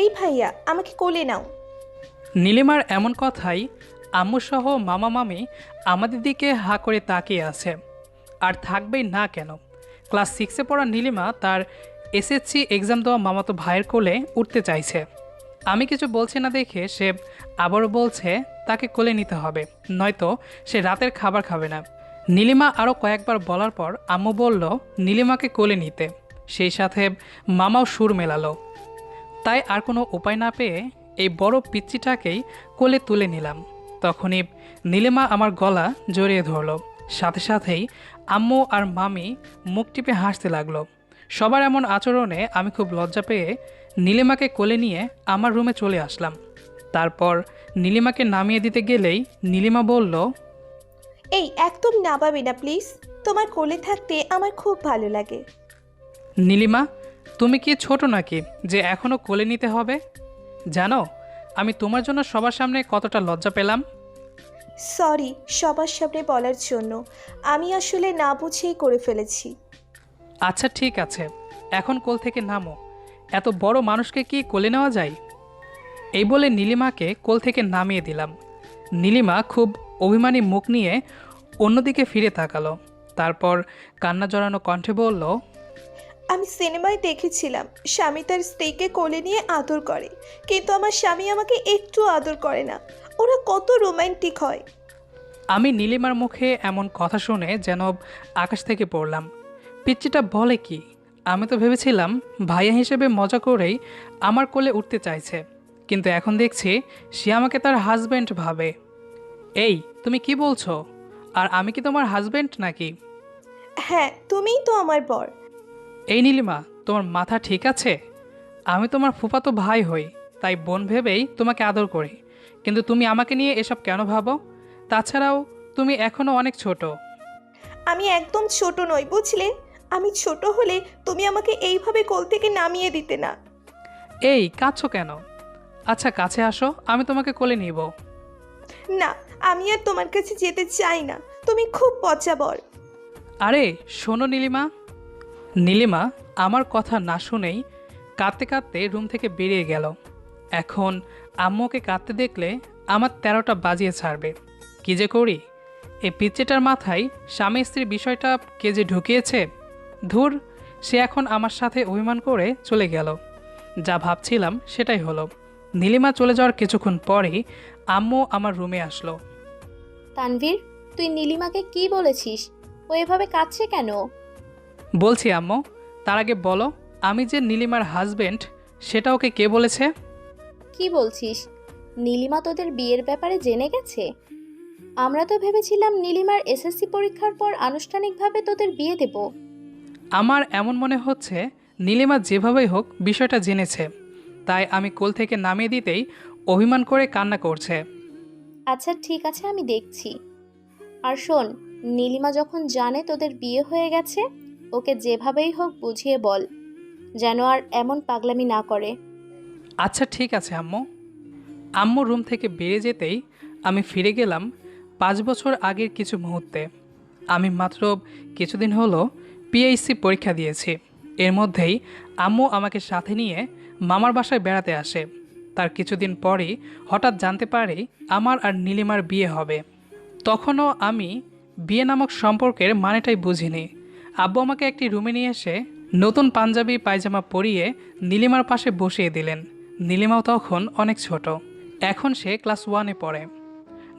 এই ভাইয়া, আমাকে কোলে নাও। নীলিমার এমন কথাই আম্মুসহ মামা মামি আমাদের দিকে হা করে তাকিয়ে আছে। আর থাকবেই না কেন। ক্লাস সিক্সে পড়া নীলিমা তার এসএসসি এক্সাম দেওয়া মামাতো ভাইয়ের কোলে উঠতে চাইছে। আমি কিছু বলছি না দেখে সে আবারও বলছে, তাকে কোলে নিতে হবে, নয়তো সে রাতের খাবার খাবে না। নীলিমা আরও কয়েকবার বলার পর আম্মু বলল, নীলিমাকে কোলে নিতে। সেই সাথে মামাও সুর মেলালো। তাই আর কোনো উপায় না পেয়ে এই বড় পিচ্চিটাকেই কোলে তুলে নিলাম। তখনই নীলিমা আমার গলা জড়িয়ে ধরলো। সাথে সাথেই আম্মু আর মামি মুখ টিপে হাসতে লাগল। সবার এমন আচরণে আমি খুব লজ্জা পেয়ে নীলিমাকে কোলে নিয়ে আমার রুমে চলে আসলাম। তারপর নীলিমাকে নামিয়ে দিতে গেলেই নীলিমা বলল এই একদম নাবাবি না প্লিজ। তোমার কোলে থাকতে আমার খুব ভালো লাগে। নীলিমা তুমি কি ছোট নাকি যে এখনও কোলে নিতে হবে? জানো আমি তোমার জন্য সবার সামনে কতটা লজ্জা পেলাম। সরি সবার সামনে বলার জন্য। আমি আসলে না বুঝেই করে ফেলেছি। আচ্ছা ঠিক আছে। এখন কোল থেকে নামো। এত বড় মানুষকে কি কোলে নেওয়া যায়? এই বলে নীলিমাকে কোল থেকে নামিয়ে দিলাম। নীলিমা খুব অভিমানী মুখ নিয়ে অন্যদিকে ফিরে তাকালো। তারপর কান্না জড়ানো কণ্ঠে বলল আমি সিনেমায় দেখেছিলাম। স্বামী তার স্ত্রীকে কোলে নিয়ে আদর করে। কিন্তু আমার স্বামী আমাকে একটু আদর করে না। ওরা কত রোম্যান্টিক হয়। আমি নীলিমার মুখে এমন কথা শুনে যেন আকাশ থেকে পড়লাম। পিচ্চিটা বলে কি? আমি তো ভেবেছিলাম ভাইয়া হিসেবে মজা করেই আমার কোলে উঠতে চাইছে। কিন্তু এখন দেখছি সে আমাকে তার হাজব্যান্ড ভাবে। এই তুমি কি বলছো? আর আমি কি তোমার হাজব্যান্ড নাকি? হ্যাঁ তুমিই তো আমার বর। এই নীলিমা তোমার মাথা ঠিক আছে? আমি তোমার ফুফাতো ভাই হই তাই বোন ভেবেই তোমাকে আদর করি। কিন্তু তুমি আমাকে নিয়ে এসব কেন ভাবো? তাছাড়াও তুমি এখনও অনেক ছোট। আমি একদম ছোট নই বুঝলে? আমি ছোট হলে তুমি আমাকে এইভাবে কোল থেকে নামিয়ে দিতে না। এই কাঁদছো কেন? আচ্ছা কাছে আসো আমি তোমাকে কোলে নিব। না আমি আর তোমার কাছে যেতে চাই না। তুমি খুব পচা বর। আরে শোনো নীলিমা নীলিমা আমার কথা না শুনেই কাঁদতে কাঁদতে রুম থেকে বেরিয়ে গেল। এখন আম্মুকে কাঁদতে দেখলে আমার তেরোটা বাজিয়ে ছাড়বে। কি যে করি? এই পিচ্চেটার মাথায় স্বামী স্ত্রীর বিষয়টা কে যে ঢুকিয়েছে? ধুর, সে এখন আমার সাথে অভিমান করে চলে গেল। যা ভাবছিলাম সেটাই হলো। নীলিমা চলে যাওয়ার কিছুক্ষণ পরেই আম্মু আমার রুমে আসলো। তানভীর, তুই নীলিমাকে কি বলেছিস? ও এভাবে কাঁদছে কেন? বলছি আম্মু তার আগে বলো আমি যে নীলিমার হাজবেন্ড সেটা ওকে কে বলেছে? কি বলছিস? নীলিমা তোদের বিয়ের ব্যাপারে জেনে গেছে? আমরা তো ভেবেছিলাম নীলিমার এসএসসি পরীক্ষার পর আনুষ্ঠানিকভাবে তোদের বিয়ে দেব। আমার এমন মনে হচ্ছে নীলিমা যেভাবেই হোক বিষয়টা জেনেছে। তাই আমি কোল থেকে নামিয়ে দিতেই অভিমান করে কান্না করছে। আচ্ছা ঠিক আছে আমি দেখছি। আর শোন নীলিমা যখন জানে তোদের বিয়ে হয়ে গেছে ওকে যেভাবেই হোক বুঝিয়ে বল, যেন আর এমন পাগলামি না করে। আচ্ছা ঠিক আছে, আম্মু। আম্মু রুম থেকে বেরিয়ে যেতেই আমি ফিরে গেলাম পাঁচ বছর আগের কিছু মুহূর্তে। আমি মাত্র কিছুদিন হলো পিএইচসি পরীক্ষা দিয়েছি। এর মধ্যেই আম্মু আমাকে সাথে নিয়ে মামার বাসায় বেড়াতে আসে। তার কিছুদিন পরই হঠাৎ জানতে পারি আমার আর নীলিমার বিয়ে হবে। তখনও আমি বিয়ে নামক সম্পর্কের মানেটাই বুঝিনি। আব্বু আমাকে একটি রুমে নিয়ে এসে নতুন পাঞ্জাবি, পায়জামা পরিয়ে নীলিমার পাশে বসিয়ে দিলেন। নীলিমাও তখন অনেক ছোট। এখন সে ক্লাস ওয়ানে পড়ে।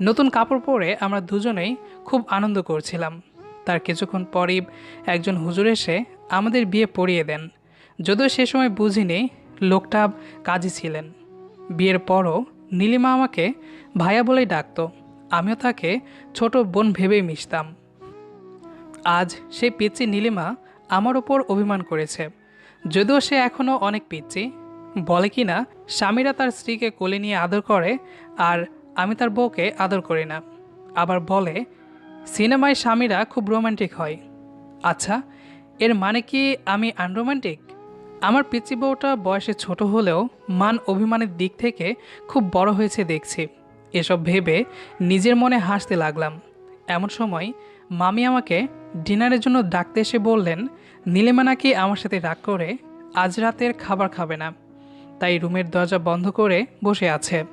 নতুন কাপড় পরে আমরা দুজনেই খুব আনন্দ করছিলাম। তার কিছুক্ষণ পরই একজন হুজুর এসে আমাদের বিয়ে পড়িয়ে দেন। যদিও সে সময় বুঝিনি লোকটা কাজী ছিলেন। বিয়ের পরও নীলিমা আমাকে ভাইয়া বলেই ডাকতো। আমিও তাকে ছোট বোন ভেবেই মিশতাম। আজ সেই পিচ্চি নীলিমা আমার ওপর অভিমান করেছে। যদিও সে এখনও অনেক পিচ্চি, বলে কি না স্বামীরা তার স্ত্রীকে কোলে নিয়ে আদর করে আর আমি তার বউকে আদর করি না। আবার বলে, সিনেমায় স্বামীরা খুব রোমান্টিক হয়। আচ্ছা এর মানে কি আমি আনরোমান্টিক? আমার পিচি বউটা বয়সে ছোট হলেও মান অভিমানের দিক থেকে খুব বড় হয়েছে দেখছি। এসব ভেবে নিজের মনে হাসতে লাগলাম। এমন সময় মামি আমাকে ডিনারের জন্য ডাকতে এসে বললেন, নীলিমা নাকি আমার সাথে রাগ করে, আজ রাতের খাবার খাবে না। তাই রুমের দরজা বন্ধ করে বসে আছে।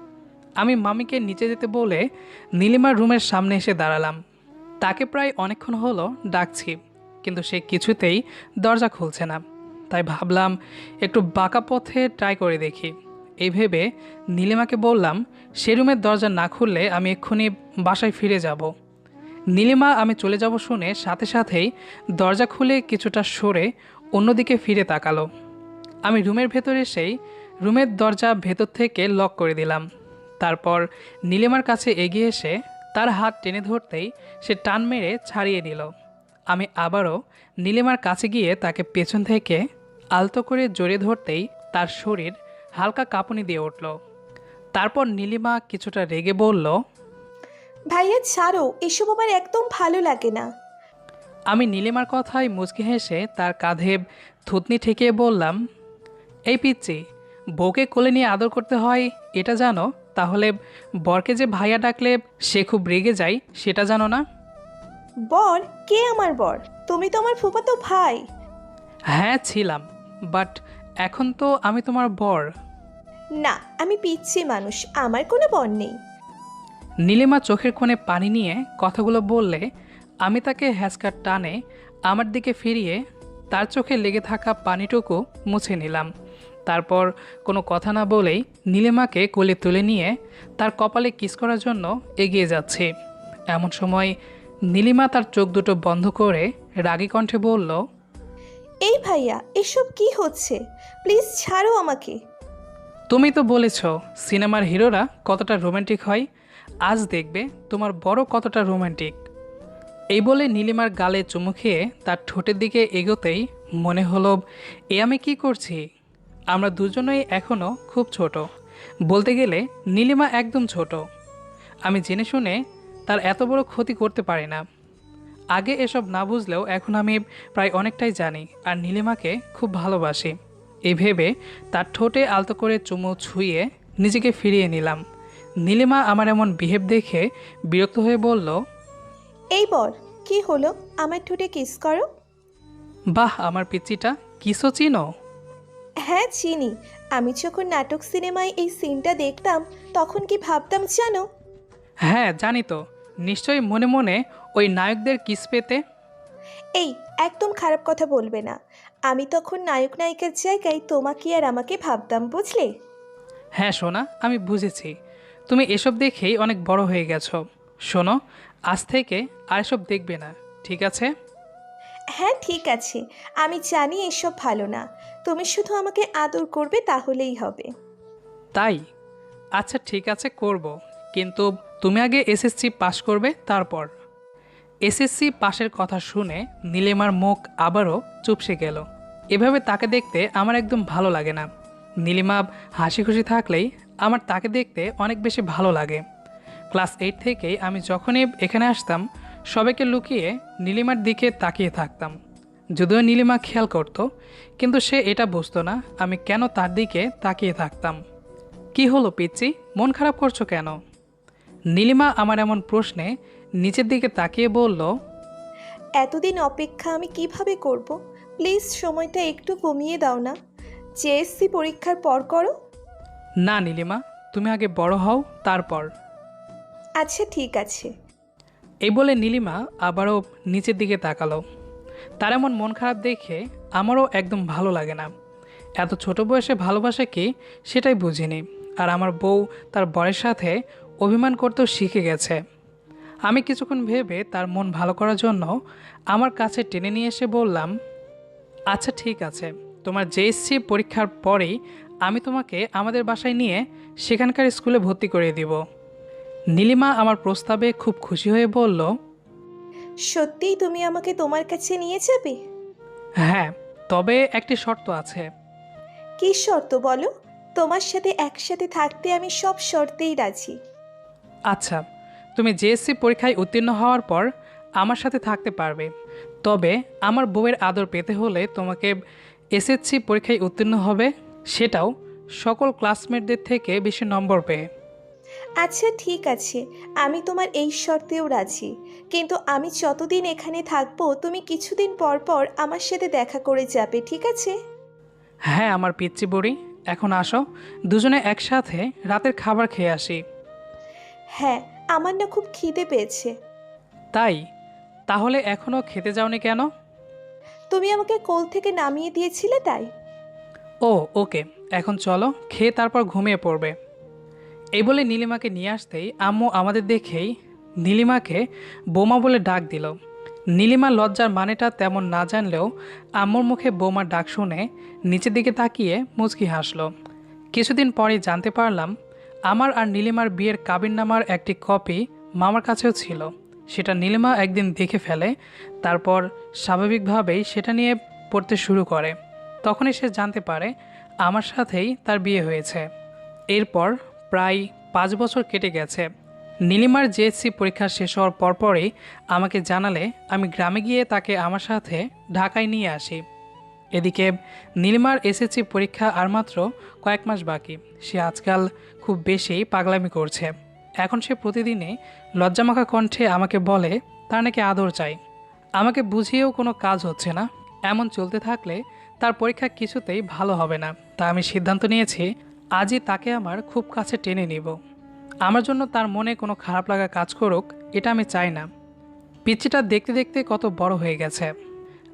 আমি মামিকে নিচে যেতে বলে নীলিমার রুমের সামনে এসে দাঁড়ালাম। তাকে প্রায় অনেকক্ষণ হলো ডাকছি, কিন্তু সে কিছুতেই দরজা খুলছে না। তাই ভাবলাম, একটু বাঁকা পথে ট্রাই করে দেখি। এই ভেবে নীলিমাকে বললাম, সে রুমের দরজা না খুললে আমি এক্ষুনি বাসায় ফিরে যাব। নীলিমা, আমি চলে যাব শুনে সাথে সাথেই দরজা খুলে কিছুটা সরে অন্যদিকে ফিরে তাকালো। আমি রুমের ভেতরে এসেই রুমের দরজা ভেতর থেকে লক করে দিলাম। তারপর নীলিমার কাছে এগিয়ে এসে তার হাত টেনে ধরতেই সে টান মেরে ছাড়িয়ে দিল। আমি আবারও নীলিমার কাছে গিয়ে তাকে পেছন থেকে আলতো করে জড়িয়ে ধরতেই তার শরীর হালকা কাঁপুনি দিয়ে উঠল। তারপর নীলিমা কিছুটা রেগে বলল ভাইয়া ছাড়ো এসব আমার একদম ভালো লাগে না। আমি নীলিমার কথায় মুচকি হেসে তার কাঁধে থুতনি ঠেকিয়ে বললাম এই পিচ্ছি বউকে কোলে নিয়ে আদর করতে হয় এটা জানো? তাহলে বরকে যে ভাইয়া ডাকলে সে খুব রেগে যায় সেটা জানো না? বর? কে আমার বর? তুমি তো আমার ফুফাতো ভাই। হ্যাঁ ছিলাম বাট এখন তো আমি তোমার বর। না আমি পিচ্ছি মানুষ আমার কোনো বর নেই। নীলিমা চোখের কোণে পানি নিয়ে কথাগুলো বললে আমি তাকে হ্যাসকার টানে আমার দিকে ফিরিয়ে তার চোখে লেগে থাকা পানিটুকু মুছে নিলাম। তারপর কোনো কথা না বলেই নীলিমাকে কোলে তুলে নিয়ে তার কপালে কিস করার জন্য এগিয়ে যাচ্ছি। এমন সময় নীলিমা তার চোখ দুটো বন্ধ করে রাগী কণ্ঠে বলল এই ভাইয়া এসব কি হচ্ছে? প্লিজ ছাড়ো আমাকে। তুমি তো বলেছ সিনেমার হিরোরা কতটা রোমান্টিক হয়। আজ দেখবে তোমার বড় কতটা রোমান্টিক। এই বলে নীলিমার গালে চুমু খেয়ে তার ঠোঁটের দিকে এগোতেই মনে হলো, এ আমি কি করছি? আমরা দুজনেই এখনও খুব ছোট। বলতে গেলে নীলিমা একদম ছোট। আমি জেনে শুনে তার এত বড় ক্ষতি করতে পারি না। আগে এসব না বুঝলেও এখন আমি প্রায় অনেকটাই জানি আর নীলিমাকে খুব ভালোবাসি। এই ভেবে তার ঠোঁটে আলতো করে চুমু ছুঁয়ে নিজেকে ফিরিয়ে নিলাম। নীলিমা আমার এমন বিহেভ দেখে বিরক্ত হয়ে বলল এই বর কি হলো? আমার ঠোঁটে কিস করো? বাহ আমার পিচ্চিটা কিসো চিনো? হ্যাঁ চিনি। আমি যখন নাটক সিনেমায় এই সিনটা দেখতাম তখন কি ভাবতাম জানো? হ্যাঁ জানি তো। নিশ্চয়ই মনে মনে ওই নায়কদের কিস পেতে? এই একদম খারাপ কথা বলবে না। আমি তখন নায়ক নায়িকার জায়গায় তোমাকে আর আমাকে ভাবতাম বুঝলে? হ্যাঁ সোনা আমি বুঝেছি। তুমি এসব দেখেই অনেক বড় হয়ে গেছো। শোনো আজ থেকে আর এসব দেখবে না ঠিক আছে? হ্যাঁ ঠিক আছে। আমি জানি এসব ভালো না। তুমি শুধু আমাকে আদর করবে তাহলেই হবে। তাই? আচ্ছা ঠিক আছে করব। কিন্তু তুমি আগে এসএসসি পাশ করবে তারপর। এসএসসি পাশের কথা শুনে নীলিমার মুখ আবারও চুপসে গেল। এভাবে তাকে দেখতে আমার একদম ভালো লাগে না। নীলিমা হাসি খুশি থাকলেই আমার তাকে দেখতে অনেক বেশি ভালো লাগে। ক্লাস এইট থেকেই আমি যখনই এখানে আসতাম, সবাইকে লুকিয়ে নীলিমার দিকে তাকিয়ে থাকতাম। যদিও নীলিমা খেয়াল করতো, কিন্তু সে এটা বুঝতো না আমি কেন তার দিকে তাকিয়ে থাকতাম। কি হলো পিচ্চি? মন খারাপ করছ কেন? নীলিমা আমার এমন প্রশ্নে নিচের দিকে তাকিয়ে বলল, এতদিন অপেক্ষা আমি কীভাবে করব? প্লিজ সময়টা একটু কমিয়ে দাও না। জেএসসি পরীক্ষার পর করো না নীলিমা তুমি আগে বড় হও তারপর। আচ্ছা ঠিক আছে। এই বলে নীলিমা আবারও নিচের দিকে তাকালো। তার এমন মন খারাপ দেখে আমারও একদম ভালো লাগে না। এত ছোট বয়সে ভালোবাসা কি সেটাই বুঝিনি। আর আমার বউ তার বরের সাথে অভিমান করতেও শিখে গেছে। আমি কিছুক্ষণ ভেবে তার মন ভালো করার জন্য আমার কাছে টেনে নিয়ে এসে বললাম আচ্ছা ঠিক আছে। তোমার জেএসসি পরীক্ষার পরেই আমি তোমাকে আমাদের বাসায় নিয়ে সেখানকার স্কুলে ভর্তি করে দিব। নীলিমা আমার প্রস্তাবে খুব খুশি হয়ে বলল সত্যিই তুমি আমাকে তোমার কাছে নিয়ে যাবে? হ্যাঁ তবে একটি শর্ত আছে। কি শর্ত বলো? তোমার সাথে একসাথে থাকতে আমি সব শর্তেই রাজি। আচ্ছা তুমি জেএসসি পরীক্ষায় উত্তীর্ণ হওয়ার পর আমার সাথে থাকতে পারবে। তবে আমার বউয়ের আদর পেতে হলে তোমাকে এসএসসি পরীক্ষায় উত্তীর্ণ হবে। সেটাও সকল ক্লাসমেটদের থেকে বেশি নম্বর পেয়ে। আচ্ছা ঠিক আছে। আমি তোমার এই শর্তেও রাজি। কিন্তু আমি যতদিন এখানে থাকব তুমি কিছুদিন পর পর আমার সাথে দেখা করে যাবে ঠিক আছে? হ্যাঁ আমার পিচ্চি বড়ি এখন আসো। দুজনে একসাথে রাতের খাবার খেয়ে আসি। হ্যাঁ আমার না খুব খিদে পেয়েছে। তাই? তাহলে এখনও খেতে যাওনি কেন? তুমি আমাকে কোল থেকে নামিয়ে দিয়েছিলে তাই? ও, ওকে। এখন চলো, খেয়ে তারপর ঘুমিয়ে পড়বে। এই বলে নীলিমাকে নিয়ে আসতেই আম্মু আমাদের দেখেই নীলিমাকে বোমা বলে ডাক দিল। নীলিমা লজ্জার মানেটা তেমন না জানলেও আম্মুর মুখে বোমার ডাক শুনে নিচের দিকে তাকিয়ে মুচকি হাসল। কিছুদিন পরেই জানতে পারলাম, আমার আর নীলিমার বিয়ের কাবিননামার একটি কপি মামার কাছেও ছিল। সেটা নীলিমা একদিন দেখে ফেলে, তারপর স্বাভাবিকভাবেই সেটা নিয়ে পড়তে শুরু করে। তখনই সে জানতে পারে আমার সাথেই তার বিয়ে হয়েছে। এরপর প্রায় পাঁচ বছর কেটে গেছে। নীলিমার জেএসসি পরীক্ষা শেষ হওয়ার পরপরই আমাকে জানালে আমি গ্রামে গিয়ে তাকে আমার সাথে ঢাকায় নিয়ে আসি। এদিকে নীলিমার এসএসসি পরীক্ষা আর মাত্র কয়েক মাস বাকি। সে আজকাল খুব বেশি পাগলামি করছে। এখন সে প্রতিদিনই লজ্জামাখা কণ্ঠে আমাকে বলে, তার নাকি আদর চাই। আমাকে বুঝিয়েও কোনো কাজ হচ্ছে না। এমন চলতে থাকলে তার পরীক্ষা কিছুতেই ভালো হবে না। তা আমি সিদ্ধান্ত নিয়েছি, আজই তাকে আমার খুব কাছে টেনে নিব। আমার জন্য তার মনে কোনো খারাপ লাগা কাজ করুক, এটা আমি চাই না। পিচ্চিটা দেখতে দেখতে কত বড় হয়ে গেছে।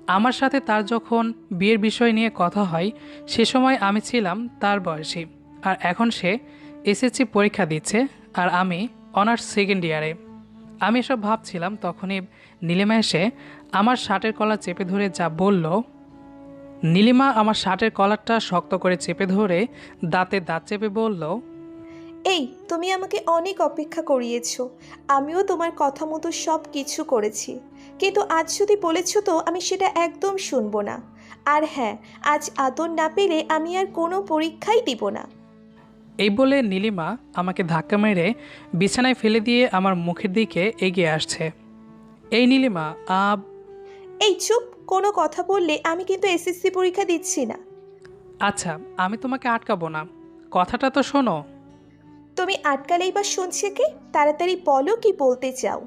আমার সাথে তার যখন বিয়ের বিষয় নিয়ে কথা হয়, সে সময় আমি ছিলাম তার বয়সী। আর এখন সে এসএসসি পরীক্ষা দিচ্ছে, আর আমি অনার্স সেকেন্ড ইয়ারে। আমি এসব ভাবছিলাম, তখনই নীলিমা এসে আমার শার্টের কলা চেপে ধরে যা বলল নীলিমা আমার শার্টের কলারটা শক্ত করে চেপে ধরে দাঁতে দাঁত চেপে বলল এই তুমি আমাকে অনেক অপেক্ষা করিয়েছ। আমিও তোমার কথা মতো সব কিছু করেছি। কিন্তু আজ যদি বলেছ তো আমি সেটা একদম শুনব না। আর হ্যাঁ আজ আদর না পেলে আমি আর কোনো পরীক্ষাই দিব না। এই বলে নীলিমা আমাকে ধাক্কা মেরে বিছানায় ফেলে দিয়ে আমার মুখের দিকে এগিয়ে আসছে। এই নীলিমা আব এই চুপ! কোনো কথা বললে আমি কিন্তু এসএসসি পরীক্ষা দিচ্ছি না। আচ্ছা আমি তোমাকে আটকাবো না। কথাটা তো শোনো। তুমি আটকালেই বা শুনছে কি? তাড়াতাড়ি বলো কি বলতে চাও।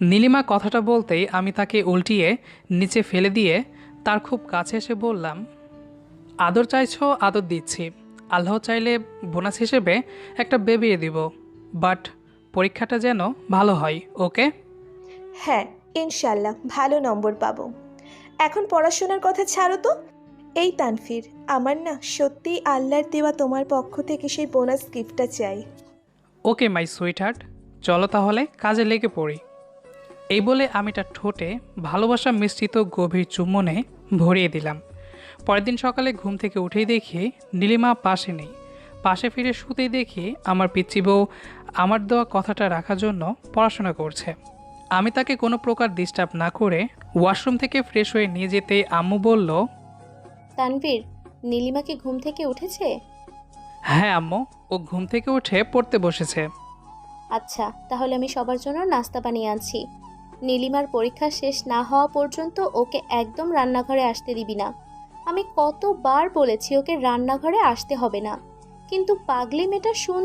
নীলিমা কথাটা বলতেই আমি তাকে উল্টিয়ে নিচে ফেলে দিয়ে তার খুব কাছে এসে বললাম আদর চাইছো আদর দিচ্ছি। আল্লাহ চাইলে বোনাস হিসেবে একটা বেবিয়ে দিব বাট পরীক্ষাটা যেন ভালো হয় ওকে? হ্যাঁ ইনশাল্লাহ ভালো নম্বর পাবো। এখন পড়াশোনার কথা ছাড়ো তো। এই তানফির আমার না সত্যিই আল্লাহর দেওয়া তোমার পক্ষ থেকে সেই বোনাস গিফটটা চাই। ওকে মাই সুইট হার্ট চলো তাহলে কাজে লেগে পড়ি। এই বলে আমি তার ঠোঁটে ভালোবাসা মিশ্রিত গভীর চুম্বনে ভরিয়ে দিলাম। পরের দিন সকালে ঘুম থেকে উঠেই দেখি নীলিমা পাশে নেই। পাশে ফিরে শুতেই দেখি আমার পিচ্চি বউ আমার দেওয়া কথাটা রাখার জন্য পড়াশোনা করছে। আমি তাকে কোনো প্রকার ডিস্টার্ব না করে ওয়াশরুম থেকে ফ্রেশ হয়ে নিয়ে যেতে আম্মু বলল তানভীর নীলিমা কি ঘুম থেকে উঠেছে? হ্যাঁ আম্মু ও ঘুম থেকে উঠে পড়তে বসেছে। আচ্ছা তাহলে আমি সবার জন্য নাস্তা বানিয়ে আনছি। নীলিমার পরীক্ষা শেষ না হওয়া পর্যন্ত ওকে একদম রান্নাঘরে আসতে দিবি না। আমি কতবার বলেছি ওকে রান্নাঘরে আসতে হবে না। কিন্তু পাগলি মেয়েটা শুন